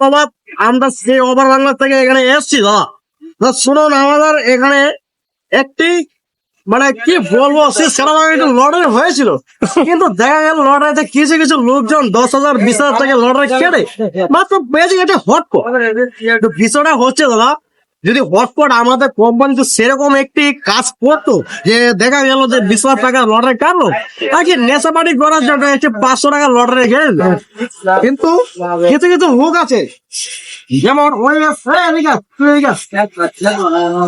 বাবা আমরা সেই ওভার বাংলা থেকে এখানে এসছি, দাদা। শুনুন, আমাদের এখানে একটি মানে কি বলব, সে সেরকম একটা লড়াই হয়েছিল। কিন্তু দেখা গেল লড়াইতে কিছু কিছু লোকজন, দশ হাজার, বিশ হাজার টাকা লড়াই কেটে মাত্র বেজে এটা হট বিষয়টা হচ্ছে, দাদা যদি হটপট আমাদের কোম্পানিতে সেরকম একটি কাজ করতো যে দেখা গেল যে বিশ হাজার টাকা লটারি কাটলো, তাকে নেশা পানি করার জন্য একটি পাঁচশো টাকা লটারি দিল। কিন্তু কিছু কিছু লোক আছে, যেমন ওই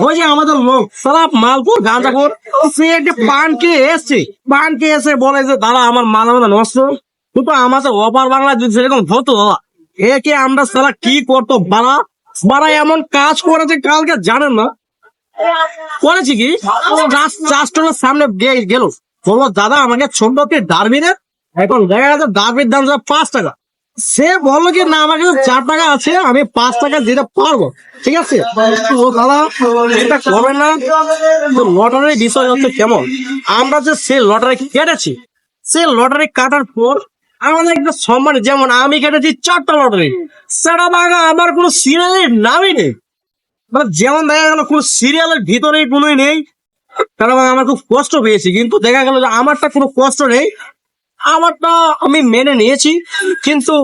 ওই যে আমাদের লোক সারা মালপুর, গাঁজাপুর। সে একটি পান খেয়ে এসছে। পান খেয়ে এসে বলে যে, দাদা, আমার মাল আমাদের নষ্ট। কিন্তু আমাদের অপার বাংলা যদি সেরকম হতো, একে আমরা সারা কি করতো, বাড়া? বাড়া এমন কাজ করেছে কালকে জানেন না। করেছি কি? সামনে গেল। বলল দাদা, আমাকে ছোট কি ডারবিনের? এখন দেখা গেছে ডারবির দাম পাঁচ টাকা। সে বলল কি, না আমার কাছে চার টাকা আছে, আমি পাঁচ টাকা দিতে পারব। ঠিক আছে? ও দাদা, এটা না? লটারির বিষয় হচ্ছে কেমন? আমরা যে সে লটারি কেটেছি সে লটারি কাটার পর আমাদের একটা সম্মান, যেমন আমি কেটেছি চারটা লটারি। সেটা বাগা আমার কোনো সিরিয়ালের নামই নেই। মানে যেমন দেখা গেল কোনো সিরিয়ালের ভিতরে কোনোই নেই বাবা আমার খুব কষ্ট পেয়েছি। কিন্তু দেখা গেল যে আমারটা কোনো কষ্ট নেই, আমারটা আমি মেনে নিয়েছি। কিন্তু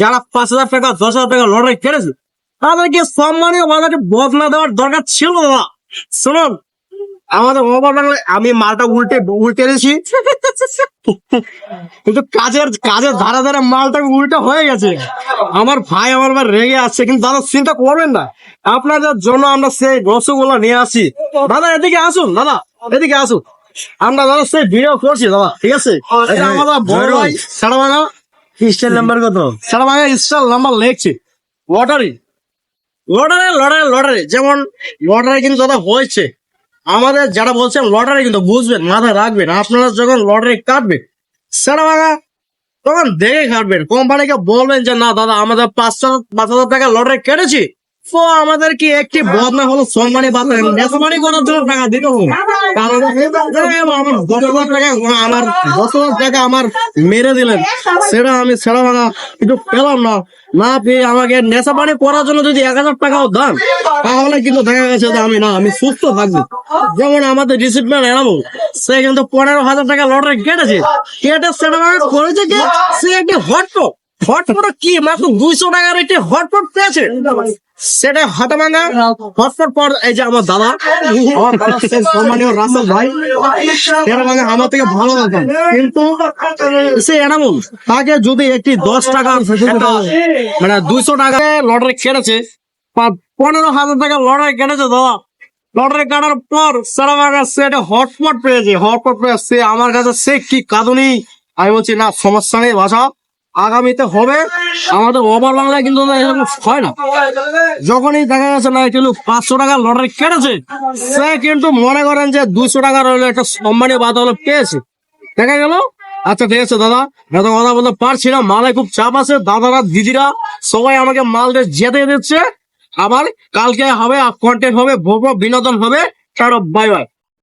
যারা পাঁচ হাজার টাকা, দশ হাজার টাকা লটারি কেটেছে, তাদেরকে সম্মানীয় বাজারে বদলা দেওয়ার দরকার ছিল না। শুনুন আমাদের ওভার বাংলায় আমি মালটা উল্টে উল্টে দিয়েছি কিন্তু কাজের কাজের ধারা ধারে মালটা উল্টা হয়ে গেছে। আমার ভাই আমার ভাই রেগে আসছে কিন্তু দাদা চিন্তা করবেন না। আপনাদের জন্য আমরা সেই রসগোল্লা নিয়ে আসি। দাদা এদিকে আসুন দাদা এদিকে আসুন। আমরা দাদা সেই ভিডিও করছি দাদা ঠিক আছে? এটা আমাদের বড় ভাই সাড়া ভাঙা নাম্বার কত? সাড়া ভাঙা স্টার নাম্বার লেখছি। লটারি লটারি লটারি লটারি যেমন লটারি কিন্তু দাদা হয়েছে। আমাদের যারা বলছেন লটারি কিন্তু বুঝবেন, মাথায় রাখবেন। আপনারা যখন লটারি কাটবেন সেটা ভাঙা তখন দেখে কাটবেন। কোম্পানিকে বলবেন যে, না দাদা, আমাদের পাঁচশো, পাঁচ হাজার টাকা লটারি কেটেছি। তো আমাদের কি একটি বদনা হলো সম্মানী বাদ নেশমানি করার জন্য টাকা দিতে আমার দশ হাজার টাকা, আমার মেরে দিলেন। সেটা আমি সেটা ভাঙা একটু পেলাম না। না পেয়ে আমাকে নেশা পানি করার জন্য যদি এক হাজার টাকাও দেন, তাহলে কিন্তু দেখা গেছে যে আমি না, আমি সুস্থ থাকব। যেমন আমাদের রিসিপ্টম্যান এনামুল সে কিন্তু পনেরো হাজার টাকা লটারি কেটেছে। কেটে সেটা করেছে সে একটি হটপট হটপট কি? মাত্র দুইশো টাকার একটি হটপট পেয়েছে। সেটা হাতে ভাঙা হটপট পর এই যে আমার দাদা আমার দাদা ভাঙা আমার থেকে ভালো লাগবে কিন্তু সে এনামুল, তাকে যদি একটি দশ টাকা মানে দুইশো টাকা লটারি কেটেছে পনেরো হাজার টাকা লটারি কেটেছে দাদা। লটারি কাটার পর সারা বাগা সে একটা হটপট পেয়েছে। হটপট পেয়ে সে আমার কাছে সে কি কাঁদুনি? আমি বলছি, না, সমস্যা নেই বাসা আগামীতে হবে। আমাদের ওভার বাংলায় কিন্তু এরকম হয় না। যখনই দেখা যাচ্ছে না, কিন্তু পাঁচশো টাকা লটারি কেটেছে, সে কিন্তু মনে করেন যে দুশো টাকা রইল একটা সম্মানীয় বাদ হলো পেয়েছে। দেখা গেল? আচ্ছা ঠিক আছে, দাদা। এত কথা বলতে পারছি না, মালে খুব চাপ আছে। দাদারা, দিদিরা, সবাই আমাকে মাল যেতে দিচ্ছে। আবার কালকে হবে কন্টেন্ট হবে বিনোদন হবে। চলো বাই বাই